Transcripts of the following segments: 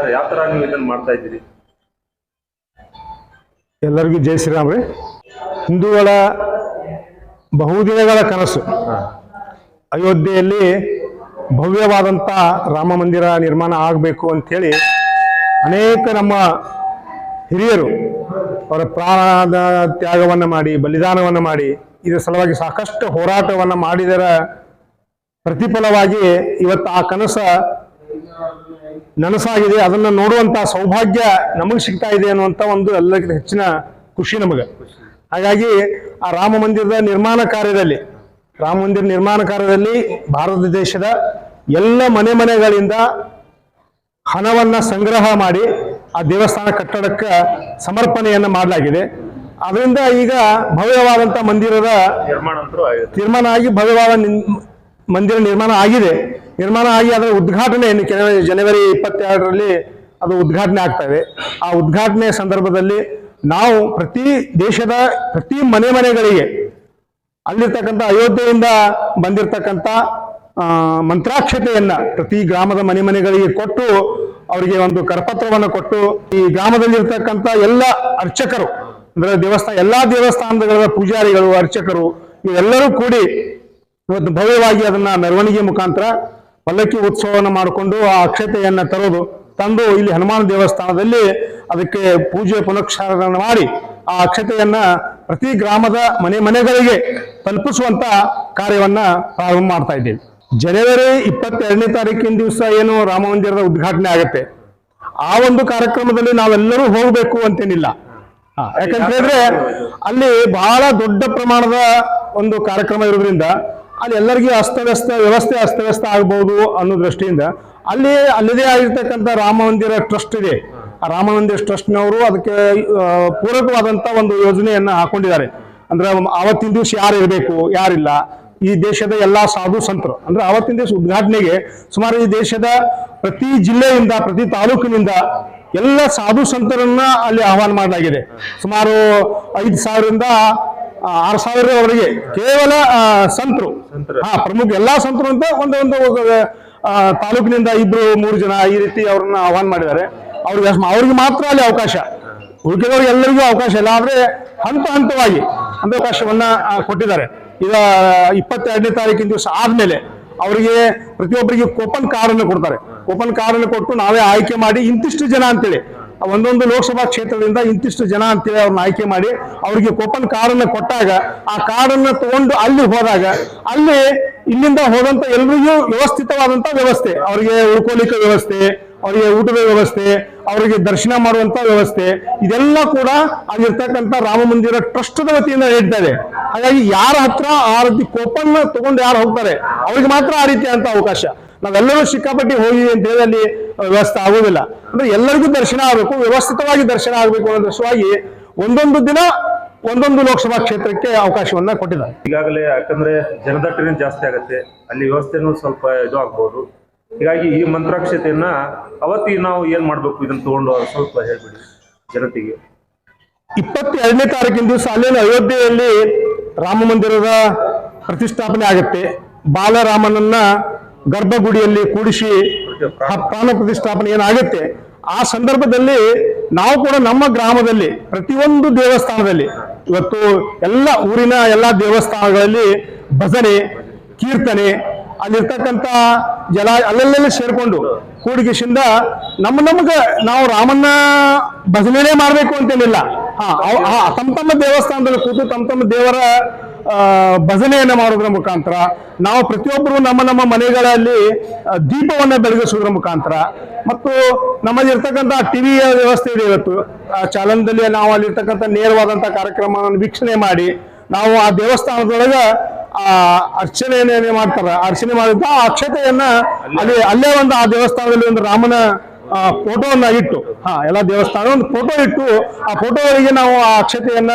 Sir ಯಾವ ತರ ನೀವು ಇದನ್ನ ಮಾಡ್ತಾ ಇದ್ದೀರಿ? ಎಲ್ಲರಿಗೂ ಜೈ ಶ್ರೀರಾಮ್ ರೀ. ಹಿಂದೂಗಳ ಬಹುದಿನಗಳ ಕನಸು. ಅಯೋಧ್ಯೆಯಲ್ಲಿ ಭವ್ಯವಾದಂಥ ರಾಮ ಮಂದಿರ ನಿರ್ಮಾಣ ಆಗಬೇಕು ಅಂಥೇಳಿ ಅನೇಕ ನಮ್ಮ ಹಿರಿಯರು ಅವರ ಪ್ರಾಣದ ತ್ಯಾಗವನ್ನು ಮಾಡಿ ಬಲಿದಾನವನ್ನು ಮಾಡಿ ಇದರ ಸಲುವಾಗಿ ಸಾಕಷ್ಟು ಹೋರಾಟವನ್ನು ಮಾಡಿದರ ಪ್ರತಿಫಲವಾಗಿ ಇವತ್ತು ಆ ಕನಸ ನನಸಾಗಿದೆ ಅದನ್ನ ನೋಡುವಂತ ಸೌಭಾಗ್ಯ ನಮಗೆ ಸಿಗ್ತಾ ಇದೆ ಅನ್ನುವಂತ ಒಂದು ಎಲ್ಲಕ್ಕಿಂತ ಹೆಚ್ಚಿನ ಖುಷಿ ನಮಗೆ. ಹಾಗಾಗಿ ಆ ರಾಮ ಮಂದಿರದ ನಿರ್ಮಾಣ ಕಾರ್ಯದಲ್ಲಿ ರಾಮ ಮಂದಿರ ನಿರ್ಮಾಣ ಕಾರ್ಯದಲ್ಲಿ ಭಾರತ ದೇಶದ ಎಲ್ಲ ಮನೆ ಮನೆಗಳಿಂದ ಹಣವನ್ನ ಸಂಗ್ರಹ ಮಾಡಿ ಆ ದೇವಸ್ಥಾನ ಕಟ್ಟಡಕ್ಕೆ ಸಮರ್ಪಣೆಯನ್ನ ಮಾಡಲಾಗಿದೆ. ಅದರಿಂದ ಈಗ ಭವ್ಯವಾದಂತ ಮಂದಿರದ ನಿರ್ಮಾಣ ಆಗಿ ಭವ್ಯವಾದ ಮಂದಿರ ನಿರ್ಮಾಣ ಆಗಿದೆ. ನಿರ್ಮಾಣ ಆಗಿ ಅದರ ಉದ್ಘಾಟನೆ ಜನವರಿ ಇಪ್ಪತ್ತೆರಡರಲ್ಲಿ ಅದು ಉದ್ಘಾಟನೆ ಆಗ್ತವೆ ಆ ಉದ್ಘಾಟನೆ ಸಂದರ್ಭದಲ್ಲಿ ನಾವು ಪ್ರತಿ ದೇಶದ ಪ್ರತಿ ಮನೆ ಮನೆಗಳಿಗೆ ಅಲ್ಲಿರ್ತಕ್ಕಂಥ ಅಯೋಧ್ಯೆಯಿಂದ ಬಂದಿರತಕ್ಕಂಥ ಮಂತ್ರಾಕ್ಷತೆಯನ್ನು ಮಂತ್ರಾಕ್ಷತೆಯನ್ನ ಪ್ರತಿ ಗ್ರಾಮದ ಮನೆ ಮನೆಗಳಿಗೆ ಕೊಟ್ಟು ಅವರಿಗೆ ಒಂದು ಕರಪತ್ರವನ್ನು ಕೊಟ್ಟು ಈ ಗ್ರಾಮದಲ್ಲಿರ್ತಕ್ಕಂಥ ಎಲ್ಲ ಅರ್ಚಕರು, ಅಂದ್ರೆ ದೇವಸ್ಥಾನ, ಎಲ್ಲಾ ದೇವಸ್ಥಾನಗಳ ಪೂಜಾರಿಗಳು, ಅರ್ಚಕರು ಇವೆಲ್ಲರೂ ಕೂಡಿ ಇವತ್ತು ಭವ್ಯವಾಗಿ ಅದನ್ನ ಮೆರವಣಿಗೆ ಮುಖಾಂತರ ಪಲ್ಲಕ್ಕಿ ಉತ್ಸವವನ್ನು ಮಾಡಿಕೊಂಡು ಆ ಅಕ್ಷತೆಯನ್ನ ತರೋದು, ತಂದು ಇಲ್ಲಿ ಹನುಮಾನ್ ದೇವಸ್ಥಾನದಲ್ಲಿ ಅದಕ್ಕೆ ಪೂಜೆ ಪುನಕ್ಷಾರಗಳನ್ನು ಮಾಡಿ ಆ ಅಕ್ಷತೆಯನ್ನ ಪ್ರತಿ ಗ್ರಾಮದ ಮನೆ ಮನೆಗಳಿಗೆ ತಲುಪಿಸುವಂತ ಕಾರ್ಯವನ್ನ ಪ್ರಾರಂಭ ಮಾಡ್ತಾ ಇದ್ದೀವಿ. ಜನವರಿ ಇಪ್ಪತ್ತೆರಡನೇ ತಾರೀಕಿನ ದಿವಸ ಏನು ರಾಮ ಮಂದಿರದ ಉದ್ಘಾಟನೆ ಆಗುತ್ತೆ. ಆ ಒಂದು ಕಾರ್ಯಕ್ರಮದಲ್ಲಿ ನಾವೆಲ್ಲರೂ ಹೋಗಬೇಕು ಅಂತೇನಿಲ್ಲ. ಯಾಕಂತ ಹೇಳಿದ್ರೆ ಅಲ್ಲಿ ಬಹಳ ದೊಡ್ಡ ಪ್ರಮಾಣದ ಒಂದು ಕಾರ್ಯಕ್ರಮ ಇರೋದ್ರಿಂದ ಅಲ್ಲಿ ಎಲ್ಲರಿಗೂ ಅಸ್ತವ್ಯಸ್ತ, ವ್ಯವಸ್ಥೆ ಅಸ್ತವ್ಯಸ್ತ ಆಗ್ಬೋದು ಅನ್ನೋ ದೃಷ್ಟಿಯಿಂದ ಅಲ್ಲಿ ಅಲ್ಲದೇ ಆಗಿರ್ತಕ್ಕಂಥ ರಾಮ ಮಂದಿರ ಟ್ರಸ್ಟ್ ಇದೆ. ಆ ರಾಮ ಮಂದಿರ ಟ್ರಸ್ಟ್ನವರು ಅದಕ್ಕೆ ಪೂರಕವಾದಂಥ ಒಂದು ಯೋಜನೆಯನ್ನು ಹಾಕೊಂಡಿದ್ದಾರೆ. ಅಂದ್ರೆ ಆವತ್ತಿನ ದಿವಸ ಯಾರು ಇರಬೇಕು, ಯಾರಿಲ್ಲ, ಈ ದೇಶದ ಎಲ್ಲ ಸಾಧು ಸಂತರು. ಅಂದ್ರೆ ಆವತ್ತಿನ ದಿವಸ ಉದ್ಘಾಟನೆಗೆ ಸುಮಾರು ಈ ದೇಶದ ಪ್ರತಿ ಜಿಲ್ಲೆಯಿಂದ, ಪ್ರತಿ ತಾಲೂಕಿನಿಂದ ಎಲ್ಲ ಸಾಧು ಸಂತರನ್ನ ಅಲ್ಲಿ ಆಹ್ವಾನ ಮಾಡಲಾಗಿದೆ. ಸುಮಾರು ಐದು ಸಾವಿರದಿಂದ ಆರು ಸಾವಿರವರೆಗೆ ಕೇವಲ ಸಂತರು. ಸಂತರು. ಹಾ ಪ್ರಮುಖ ಎಲ್ಲಾ ಸಂತರು ಅಂತ ಒಂದು ಒಂದು ತಾಲೂಕಿನಿಂದ ಇಬ್ರು ಮೂರು ಜನ ಈ ರೀತಿ ಅವ್ರನ್ನ ಆಹ್ವಾನ ಮಾಡಿದ್ದಾರೆ. ಅವ್ರಿಗೆ ಅವ್ರಿಗೆ ಮಾತ್ರ ಅಲ್ಲಿ ಅವಕಾಶ. ಉಳಿಕೆದವ್ರಿಗೆ ಎಲ್ಲರಿಗೂ ಅವಕಾಶ ಇಲ್ಲ. ಆದ್ರೆ ಹಂತ ಹಂತವಾಗಿ ಒಂದು ಅವಕಾಶವನ್ನ ಕೊಟ್ಟಿದ್ದಾರೆ. ಈಗ ಇಪ್ಪತ್ತೆರಡನೇ ತಾರೀಕಿನ ದಿವಸ ಆದ್ಮೇಲೆ ಅವರಿಗೆ ಪ್ರತಿಯೊಬ್ಬರಿಗೆ ಕೂಪನ್ ಕಾರ್ಡ್ ಅನ್ನು ಕೊಡ್ತಾರೆ. ಕೋಪನ್ ಕಾರ್ಡ್ ಅನ್ನು ಕೊಟ್ಟು ನಾವೇ ಆಯ್ಕೆ ಮಾಡಿ ಇಂತಿಷ್ಟು ಜನ ಅಂತೇಳಿ ಒಂದೊಂದು ಲೋಕಸಭಾ ಕ್ಷೇತ್ರದಿಂದ ಇಂತಿಷ್ಟು ಜನ ಅಂತೇಳಿ ಅವ್ರನ್ನ ಆಯ್ಕೆ ಮಾಡಿ ಅವರಿಗೆ ಕೋಪನ್ ಕಾರ್ಡನ್ನು ಕೊಟ್ಟಾಗ ಆ ಕಾರ್ಡನ್ನು ತಗೊಂಡು ಅಲ್ಲಿ ಹೋದಾಗ ಅಲ್ಲಿ ಇಲ್ಲಿಂದ ಹೋದಂತ ಎಲ್ರಿಗೂ ವ್ಯವಸ್ಥಿತವಾದಂತ ವ್ಯವಸ್ಥೆ. ಅವರಿಗೆ ಉಳ್ಕೊಲಿಕ್ಕೆ ವ್ಯವಸ್ಥೆ, ಅವರಿಗೆ ಊಟದ ವ್ಯವಸ್ಥೆ, ಅವರಿಗೆ ದರ್ಶನ ಮಾಡುವಂತ ವ್ಯವಸ್ಥೆ. ಇದೆಲ್ಲ ಕೂಡ ಅಲ್ಲಿರ್ತಕ್ಕಂಥ ರಾಮ ಮಂದಿರ ಟ್ರಸ್ಟ್ದ ವತಿಯಿಂದ ಇದೆ ಹಾಗಾಗಿ ಯಾರ ಹತ್ರ ಆ ರೀತಿ ಕೂಪನ್ ತಗೊಂಡು ಯಾರು ಹೋಗ್ತಾರೆ? ಅವ್ರಿಗೆ ಮಾತ್ರ ಆ ರೀತಿ ಅಂತ ಅವಕಾಶ. ನಾವೆಲ್ಲರೂ ಸಿಕ್ಕಾಪಟ್ಟಿ ಹೋಗಿ ಅಂತ ಹೇಳಿ ಅಲ್ಲಿ ವ್ಯವಸ್ಥೆ ಆಗುವುದಿಲ್ಲ ಅಂದ್ರೆ ಎಲ್ಲರಿಗೂ ದರ್ಶನ ಆಗಬೇಕು ವ್ಯವಸ್ಥಿತವಾಗಿ ದರ್ಶನ ಆಗಬೇಕು ಅನ್ನೋ ದೃಷ್ಟವಾಗಿ ಒಂದೊಂದು ದಿನ ಒಂದೊಂದು ಲೋಕಸಭಾ ಕ್ಷೇತ್ರಕ್ಕೆ ಅವಕಾಶವನ್ನ ಕೊಟ್ಟಿದ್ದಾರೆ. ಈಗಾಗಲೇ ಯಾಕಂದ್ರೆ ಜನದಟ್ಟಣೆ ಜಾಸ್ತಿ ಆಗುತ್ತೆ ಅಲ್ಲಿ ವ್ಯವಸ್ಥೆನೂ ಸ್ವಲ್ಪ ಇದು ಆಗ್ಬೋದು. ಹೀಗಾಗಿ ಈ ಮಂತ್ರಾಕ್ಷತೆಯನ್ನ ಅವತ್ತಿ ನಾವು ಏನ್ ಮಾಡ್ಬೇಕು ಇದನ್ನ ತಗೊಂಡು ಸ್ವಲ್ಪ ಹೇಳ್ಬಿಡಿ ಜನತೆಗೆ. ಇಪ್ಪತ್ತೆರಡನೇ ತಾರೀಕಿನ ದಿವಸ ಅಲ್ಲಿನ ಅಯೋಧ್ಯೆಯಲ್ಲಿ ರಾಮ ಮಂದಿರದ ಪ್ರತಿಷ್ಠಾಪನೆ ಆಗುತ್ತೆ. ಬಾಲರಾಮನನ್ನ ಗರ್ಭಗುಡಿಯಲ್ಲಿ ಕೂಡಿಸಿ ಪ್ರಾಣ ಪ್ರತಿಷ್ಠಾಪನೆ ಏನಾಗುತ್ತೆ? ಆ ಸಂದರ್ಭದಲ್ಲಿ ನಾವು ಕೂಡ ನಮ್ಮ ಗ್ರಾಮದಲ್ಲಿ ಪ್ರತಿಯೊಂದು ದೇವಸ್ಥಾನದಲ್ಲಿ ಇವತ್ತು ಎಲ್ಲ ಊರಿನ ಎಲ್ಲ ದೇವಸ್ಥಾನಗಳಲ್ಲಿ ಭಜನೆ, ಕೀರ್ತನೆ, ಅಲ್ಲಿರ್ತಕ್ಕಂಥ ಜಲ ಅಲ್ಲೆಲ್ಲೆಲ್ಲ ಸೇರಿಕೊಂಡು ಕೂಡಿಗೆಶಿಂದ ನಮ್ಮ ನಮ್ಗೆ ನಾವು ರಾಮನ್ನ ಭಜನೆನೇ ಮಾಡಬೇಕು ಅಂತೇನಿಲ್ಲ. ಹಾ, ತಮ್ಮ ತಮ್ಮ ದೇವಸ್ಥಾನದಲ್ಲಿ ಕೂತು ತಮ್ಮ ತಮ್ಮ ದೇವರ ಭಜನೆಯನ್ನ ಮಾಡೋದ್ರ ಮುಖಾಂತರ, ನಾವು ಪ್ರತಿಯೊಬ್ಬರು ನಮ್ಮ ನಮ್ಮ ಮನೆಗಳಲ್ಲಿ ದೀಪವನ್ನು ಬೆಳಗಿಸೋದ್ರ ಮುಖಾಂತರ, ಮತ್ತು ನಮ್ಮಲ್ಲಿರ್ತಕ್ಕಂಥ ಟಿವಿಯ ವ್ಯವಸ್ಥೆ ಇದೆ ಇವತ್ತು. ಆ, ಚಾಲನದಲ್ಲಿ ನಾವು ಅಲ್ಲಿರ್ತಕ್ಕಂಥ ನೇರವಾದಂಥ ಕಾರ್ಯಕ್ರಮವನ್ನು ವೀಕ್ಷಣೆ ಮಾಡಿ, ನಾವು ಆ ದೇವಸ್ಥಾನದೊಳಗೆ, ಆ, ಅರ್ಚನೆಯನ್ನೇ ಮಾಡ್ತಾರೆ. ಅರ್ಚನೆ ಮಾಡಿದ ಆ ಅಕ್ಷತೆಯನ್ನ ಅಲ್ಲಿ, ಅಲ್ಲೇ ಒಂದು ಆ ದೇವಸ್ಥಾನದಲ್ಲಿ ಒಂದು ರಾಮನ ಆ ಫೋಟೋವನ್ನ ಇಟ್ಟು ಹಾ, ಎಲ್ಲ ದೇವಸ್ಥಾನ ಒಂದು ಫೋಟೋ ಇಟ್ಟು ಆ ಫೋಟೋಗಳಿಗೆ ನಾವು ಆ ಅಕ್ಷತೆಯನ್ನ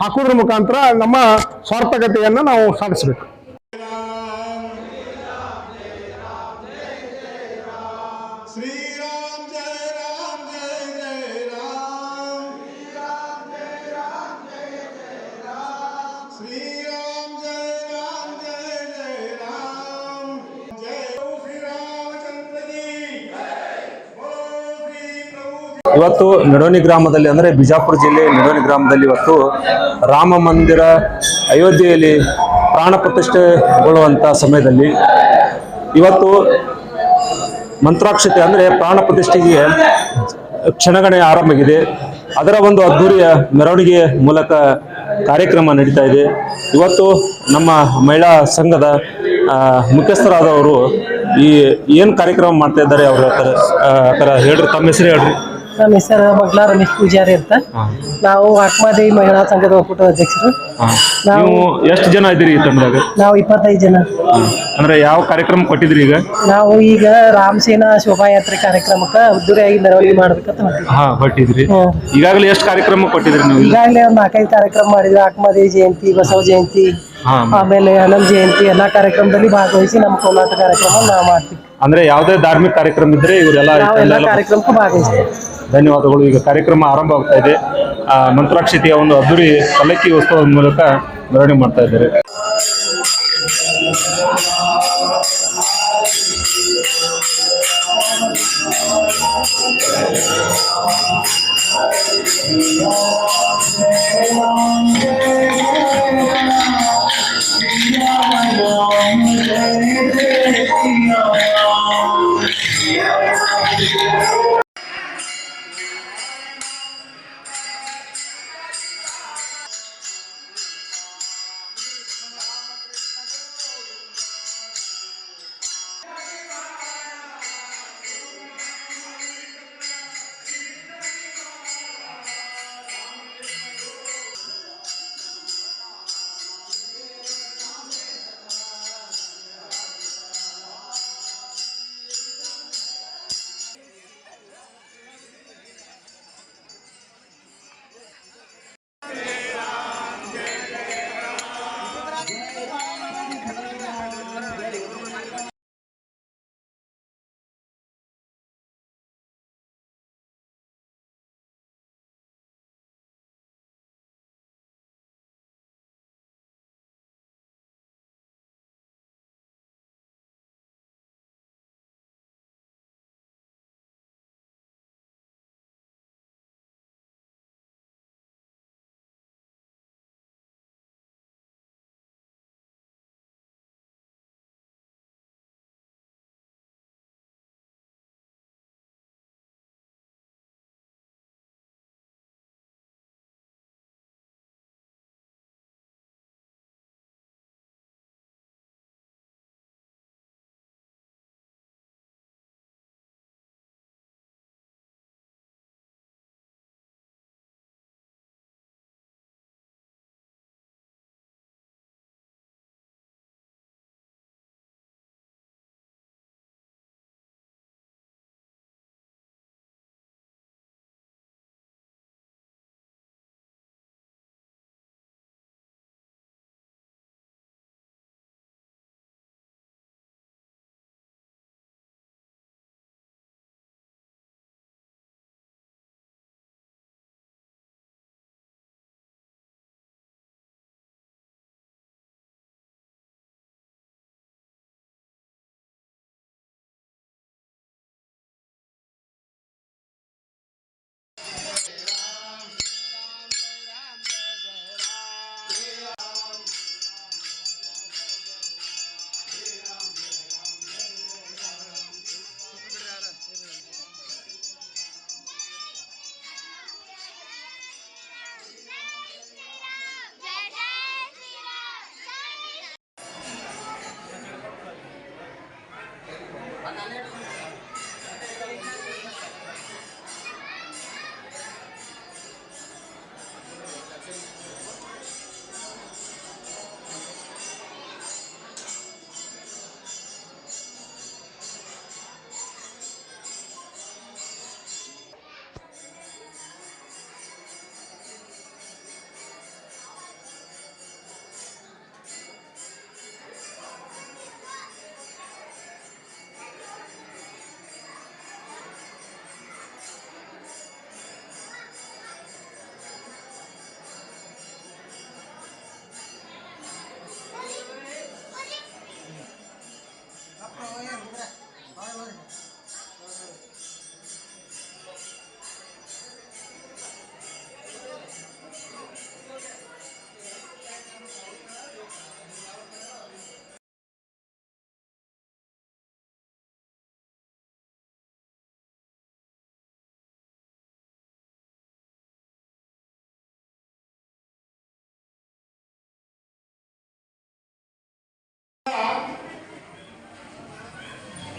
ಹಾಕೋದ್ರ ಮುಖಾಂತರ ನಮ್ಮ ಸ್ವಾರ್ಥಕತೆಯನ್ನ ನಾವು ಸಾಧಿಸಬೇಕು. ಇವತ್ತು ನಡೋನಿ ಗ್ರಾಮದಲ್ಲಿ ಅಂದರೆ ಬಿಜಾಪುರ ಜಿಲ್ಲೆ ನಡೋನಿ ಗ್ರಾಮದಲ್ಲಿ ಇವತ್ತು ರಾಮ ಮಂದಿರ ಅಯೋಧ್ಯೆಯಲ್ಲಿ ಪ್ರಾಣ ಪ್ರತಿಷ್ಠೆಗೊಳ್ಳುವಂಥ ಸಮಯದಲ್ಲಿ ಇವತ್ತು ಮಂತ್ರಾಕ್ಷತೆ ಅಂದರೆ ಪ್ರಾಣ ಪ್ರತಿಷ್ಠೆಗೆ ಕ್ಷಣಗಣೆ ಆರಂಭವಾಗಿದೆ ಅದರ ಒಂದು ಅದ್ಧೂರಿಯ ಮೆರವಣಿಗೆ ಮೂಲಕ ಕಾರ್ಯಕ್ರಮ ನಡೀತಾ ಇದೆ. ಇವತ್ತು ನಮ್ಮ ಮಹಿಳಾ ಸಂಘದ ಮುಖ್ಯಸ್ಥರಾದವರು ಈ ಏನು ಕಾರ್ಯಕ್ರಮ ಮಾಡ್ತಾ ಇದ್ದಾರೆ ಅವ್ರ ಹೇಳ್ರಿ, ತಮ್ಮ ಹೆಸರು ಹೇಳ್ರಿ. ನಮ್ಮ ಹೆಸರು ಮಗ್ಲಾ ರಮೇಶ್ ಪೂಜಾರಿ ಅಂತ. ನಾವು ಆತ್ಮಾದೇವಿ ಮಹಿಳಾ ಸಂಘದ ಒಕ್ಕೂಟ ಅಧ್ಯಕ್ಷರು. ನಾವು ಎಷ್ಟು ಜನ ಇದ್ದೀರಿ ಈ ತಂಡದಾಗ? ನಾವು ಇಪ್ಪತ್ತೈದು ಜನ. ಅಂದ್ರೆ ಯಾವ ಕಾರ್ಯಕ್ರಮ ಕೊಟ್ಟಿದ್ರಿ ಈಗ? ನಾವು ಈಗ ರಾಮಸೇನಾ ಶೋಭಾಯಾತ್ರೆ ಕಾರ್ಯಕ್ರಮಕ್ಕೆ ಅದ್ದೂರಿಯಾಗಿ ಮೆರವಣಿಗೆ ಮಾಡ್ಬೇಕಂತ ಹೊಟ್ಟಿದ್ರಿ ಈಗಾಗಲೇ ಎಷ್ಟು ಕಾರ್ಯಕ್ರಮ ಕೊಟ್ಟಿದ್ರಿ ನೀವು ಇಲ್ಲಿ? ಈಗಾಗಲೇ ಒಂದು ನಾಲ್ಕೈದು ಕಾರ್ಯಕ್ರಮ ಮಾಡಿದ್ವಿ. ಆತ್ಮಾದೇವಿ ಜಯಂತಿ ಬಸವ ಜಯಂತಿ ಆಮೇಲೆ ಹನುಮ ಜಯಂತಿ ಎಲ್ಲಾ ಕಾರ್ಯಕ್ರಮದಲ್ಲಿ ಭಾಗವಹಿಸಿ ನಮ್ಮ ಕೋಲಾಟ ಕಾರ್ಯಕ್ರಮ ನಾವು ಮಾಡ್ತೀವಿ. ಅಂದ್ರೆ ಯಾವುದೇ ಧಾರ್ಮಿಕ ಕಾರ್ಯಕ್ರಮ ಇದ್ರೆ ಇವರೆಲ್ಲ ಧನ್ಯವಾದಗಳು. ಈಗ ಕಾರ್ಯಕ್ರಮ ಆರಂಭ ಆಗ್ತಾ ಇದೆ. ಮಂತ್ರಾಕ್ಷತೆಯ ಒಂದು ಅದ್ದೂರಿ ಸಲಕ್ಕಿ ಉತ್ಸವದ ಮೂಲಕ ಮೆರವಣಿಗೆ ಮಾಡ್ತಾ ಇದ್ದಾರೆ. Yeah.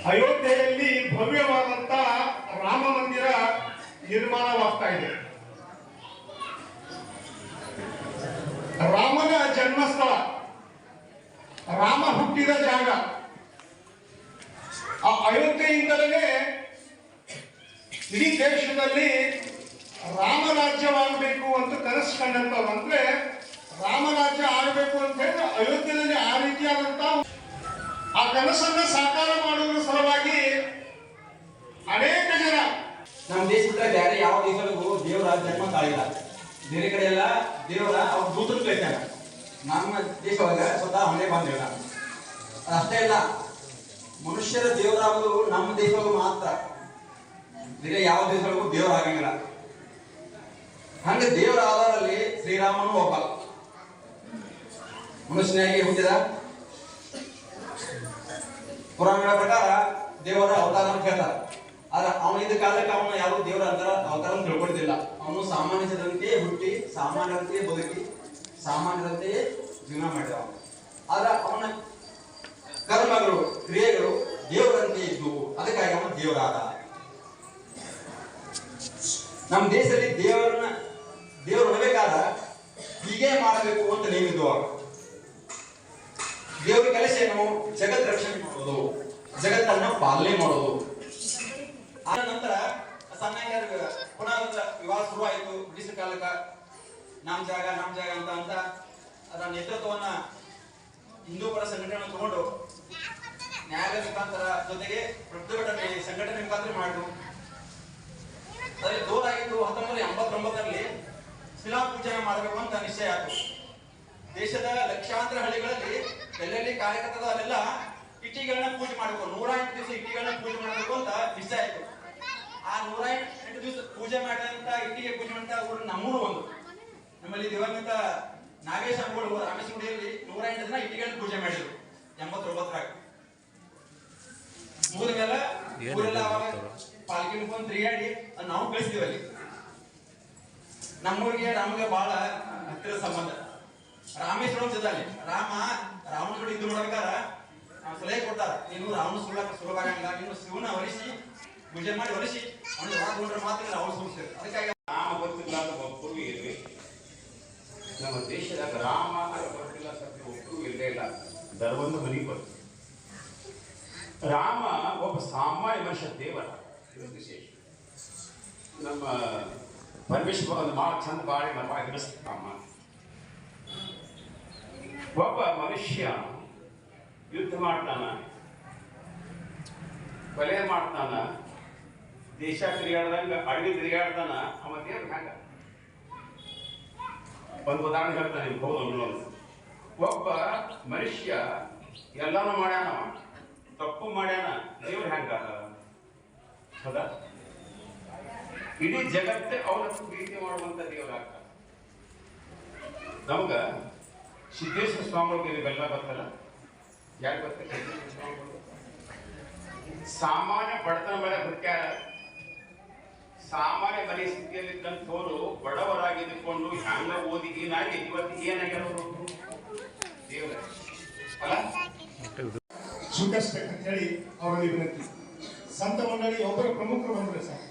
ಅಯೋಧ್ಯೆಯಲ್ಲಿ ಭವ್ಯವಾದಂತ ರಾಮ ಮಂದಿರ ನಿರ್ಮಾಣವಾಗ್ತಾ ಇದೆ. ರಾಮನ ಜನ್ಮಸ್ಥಳ, ರಾಮ ಹುಟ್ಟಿದ ಜಾಗ. ಆ ಅಯೋಧ್ಯೆಯಿಂದಲೇ ಇಡೀ ದೇಶದಲ್ಲಿ ರಾಮರಾಜ್ಯವಾಗಬೇಕು ಅಂತ ಕನಸು ಕಂಡಂತವಂದ್ರೆ ರಾಮರಾಜ್ಯ ಆಗಬೇಕು ಅಂತ ಹೇಳಿ ಅಯೋಧ್ಯೆಯಲ್ಲಿ ಆ ರೀತಿಯಾದಂತ ಆ ಕನಸನ್ನ ಸಾಕಾರ ಮಾಡುವ ಸಲುವಾಗಿ ಅನೇಕ ಜನ ನಮ್ಮ ದೇಶ ಬೇರೆ ಯಾವ ದೇಶಗಳಿಗೂ ದೇವರ ಜನ್ಮ ತಾಳಿಲ್ಲ. ಬೇರೆ ಕಡೆ ಎಲ್ಲ ದೇವರ ಅವ್ರ ದೂತರು ನಮ್ಮ ದೇಶ ಒಳಗೆ ಸ್ವತಃ ಅವನೇ ಬಂದಿಲ್ಲ. ಅಷ್ಟೇ ಇಲ್ಲ ಮನುಷ್ಯರ ದೇವರಾಗೋದು ನಮ್ಮ ದೇಶಗಳು ಮಾತ್ರ. ಬೇರೆ ಯಾವ ದೇಶಗಳಿಗೂ ದೇವರ ಆಗಂಗಿಲ್ಲ. ಹಂಗೆ ದೇವರ ಆಧಾರಲ್ಲಿ ಶ್ರೀರಾಮನು ಒಬ್ಬ. ಮನುಷ್ಯನಾಗಿ ಹುಟ್ಟಿದ ಪುರಾಣಗಳ ಪ್ರಕಾರ ದೇವರ ಅವತಾರ ಅಂತ ಹೇಳ್ತಾರೆ. ಆದ್ರೆ ಅವನ ಇದ್ದ ಕಾಲಕ್ಕೆ ಅವನು ಯಾರು ದೇವರ ಅಂತಾರ ಅವತಾರ ಅಂತ ತಿಳ್ಕೊಳ್ತಿಲ್ಲ. ಅವನು ಸಾಮಾನ್ಯ ಹುಟ್ಟಿ ಸಾಮಾನ್ಯರಂತೆಯೇ ಬದುಕಿ ಸಾಮಾನ್ಯರಂತೆಯೇ ಜೀವನ ಮಾಡಿದ ಅವನು ಆದ್ರೆ ಅವನ ಕರ್ಮಗಳು, ಕ್ರಿಯೆಗಳು ದೇವರಂತೆ ಇದ್ದವು ಅದಕ್ಕಾಗಿ ಅವನು ದೇವರಾದ. ನಮ್ಮ ದೇಶದಲ್ಲಿ ದೇವರನ್ನ ದೇವರು ಹೊಡಬೇಕಾದ ಹೀಗೆ ಮಾಡಬೇಕು ಅಂತ ನೇಮಿದ್ದು ಅವರು ದೇವರ ಕೆಲಸ ಏನು ಜಗತ್ ರಕ್ಷಣೆ ಜಗತ್ತನ್ನ ಪಾಲನೆ ಮಾಡೋದು. ಆದ ನಂತರ ಸಣ್ಣ ಪುನಃ ವಿವಾಹ ವಿವಾಹ ಶುರುವಾಯಿತು. ಬ್ರಿಟಿಷ್ ಕಾಲಕ್ಕ ನಮ್ ಜಾಗ ನಮ್ ಜಾಗ ಅಂತ ಅಂತ ಅದರ ನೇತೃತ್ವವನ್ನ ಹಿಂದೂ ಪರ ಸಂಘಟನೆ ತಗೊಂಡು ನ್ಯಾಯಾಲಯ ಮುಖಾಂತರ ಜೊತೆಗೆ ಪ್ರತಿಭಟನೆ, ಸಂಘಟನೆ ಮುಖಾಂತರ ಮಾಡಿದ್ರು. ಅದರಲ್ಲಿ ದೂರ ಆಗಿದ್ದು ಹತ್ತೊಂಬತ್ತು ಎಂಬತ್ತೊಂಬತ್ತರಲ್ಲಿ ಶಿಲಾ ಪೂಜನೆ ಮಾಡಬೇಕು ಅಂತ ನಿಶ್ಚಯ ಆಯಿತು. ದೇಶದ ಲಕ್ಷಾಂತರ ಹಳ್ಳಿಗಳಲ್ಲಿ ಎಲ್ಲೆಲ್ಲಿ ಕಾರ್ಯಕರ್ತದ ಅಲ್ಲೆಲ್ಲ ಇಟ್ಟಿಗೆಗಳನ್ನ ಪೂಜೆ ಮಾಡಬೇಕು. ನೂರ ಎಂಟು ದಿವಸ ಇಟ್ಟಿಗೆಗಳನ್ನ ಪೂಜೆ ಮಾಡಬೇಕು ಅಂತ ಬಿಸ ಆಯ್ತು ಆ ನೂರ ಎಂಟು ದಿವಸ ಪೂಜೆ ಮಾಡಿದಂತ ಇಟ್ಟಿಗೆ ಪೂಜೆ ಮಾಡಿದ ಊರು ನಮ್ಮೂರು ಒಂದು. ನಮ್ಮಲ್ಲಿ ದಿವಂಗತ ನಾಗೇಶ್ ಅಂಬೋಳು ರಮೇಶ್ ಗುಡಿಯಲ್ಲಿ ನೂರ ಎಂಟು ದಿನ ಇಟ್ಟಿಗೆಗಳನ್ನ ಪೂಜೆ ಮಾಡಿದ್ರು. ಎಂಬತ್ತೊಂಬತ್ತರಾಗ ಮೇಲೆ ಊರೆಲ್ಲ ಅವಾಗ ಪಾಲ್ಕಿ ಮುಖಂಡ್ ತಿರುಗಾಡಿ ಅದ್ ನಾವು ಕಳಿಸ್ತೀವಿ ಅಲ್ಲಿ. ನಮ್ಮೂರಿಗೆ ರಾಮಗೆ ಬಹಳ ಹತ್ತಿರ ಸಂಬಂಧ. ರಾಮೇಶ್ವರಂ ಜೊತೆ ರಾಮ ರಾವಣ ಜೋಡಿ ಇದು ಮಾಡ್ಬೇಕಾರ ಸಲಹೆ ಕೊಡ್ತಾರ. ನೀನು ರಾವಣ ಸುಲಭ ಆಗಂಗಿಲ್ಲ. ನೀನು ಶಿವನ ಹೊರಿಸಿ ಪೂಜೆ ಮಾಡಿ ಹೊರಿಸಿ ಅವನು ಹೊರಗೊಂಡ್ರೆ ಮಾತ್ರ ರಾವಣ ಸುಳಿಸ್ತೇವೆ ಅದಕ್ಕಾಗಿ ರಾಮ ಗೊತ್ತಿಲ್ಲದ ಒಬ್ಬರು ಇರಲಿ ನಮ್ಮ ದೇಶದಾಗ ರಾಮ ಗೊತ್ತಿಲ್ಲ ಸತ್ಯ ಒಬ್ಬರು ಇಲ್ಲೇ. ಇಲ್ಲ ಧರ್ಮದ ಮನೆಗೆ ಬರ್ತದೆ ರಾಮ ಒಬ್ಬ ಸಾಮಾನ್ಯ ಮನುಷ್ಯ, ದೇವರ. ವಿಶೇಷ. ನಮ್ಮ ಪರಮೇಶ್ವರ ಒಂದು ಭಾಳ ಚಂದ ಬಾಳಿ ನಮ್ಮ ರಾಮ. ಒಬ್ಬ ಮನುಷ್ಯ ಯುದ್ಧ ಮಾಡ್ತಾನ. ಕೊಲೆ ಮಾಡ್ತಾನ. ದೇಶ ತಿರುಗಾಡ್ದಂಗ ಅಡಿಗೆ ತಿರುಗಾಡ್ತಾನ. ಅವ ದೇವ್ರ ಹ್ಯಾಂಗ ಒಂದು ಉದಾಹರಣೆ ಹೇಳ್ತಾನೆ ನಿಮ್ಗೆ ಹೌದು ಒಬ್ಬ ಮನುಷ್ಯ ಎಲ್ಲಾನು ಮಾಡ್ಯಾನ. ತಪ್ಪು ಮಾಡ್ಯಾನ. ದೇವ್ರ ಹ್ಯಾಂಗ? ಹೌದಾ? ಇಡೀ ಜಗತ್ತೇ ಅವನ ಪ್ರೀತಿ ಮಾಡುವಂತ ದೇವರಾಗ್ತಾನ ನಮ್ಗ ಸಿದ್ದೇಶ್ವರ ಸ್ವಾಮಿಗಳಿಗೆ ನೀವೆಲ್ಲ ಗೊತ್ತಲ್ಲ? ಸಾಮಾನ್ಯ ಬಡತನ ಮೇಲೆ ಹುಟ್ಟ್ಯಾರ ಸಾಮಾನ್ಯ ಮನೆ ಸ್ಥಿತಿಯಲ್ಲಿದ್ದಂಥವ್ರು ಬಡವರಾಗಿದ್ದುಕೊಂಡು ಹ್ಯಾಂಗ ಓದಿ ಏನಾಗಿ? ಇವತ್ತು ಏನಾಗ್ಯಾರ ದೇವರ. ಸ್ವೀಕರಿಸ್ಬೇಕಂತ ಹೇಳಿ ಅವರಲ್ಲಿ ವಿನಂತಿ. ಸಂತ ಮಂಡಳಿ ಒಬ್ಬರ ಪ್ರಮುಖರು ಬಂದ್ರೆ ಸರ್.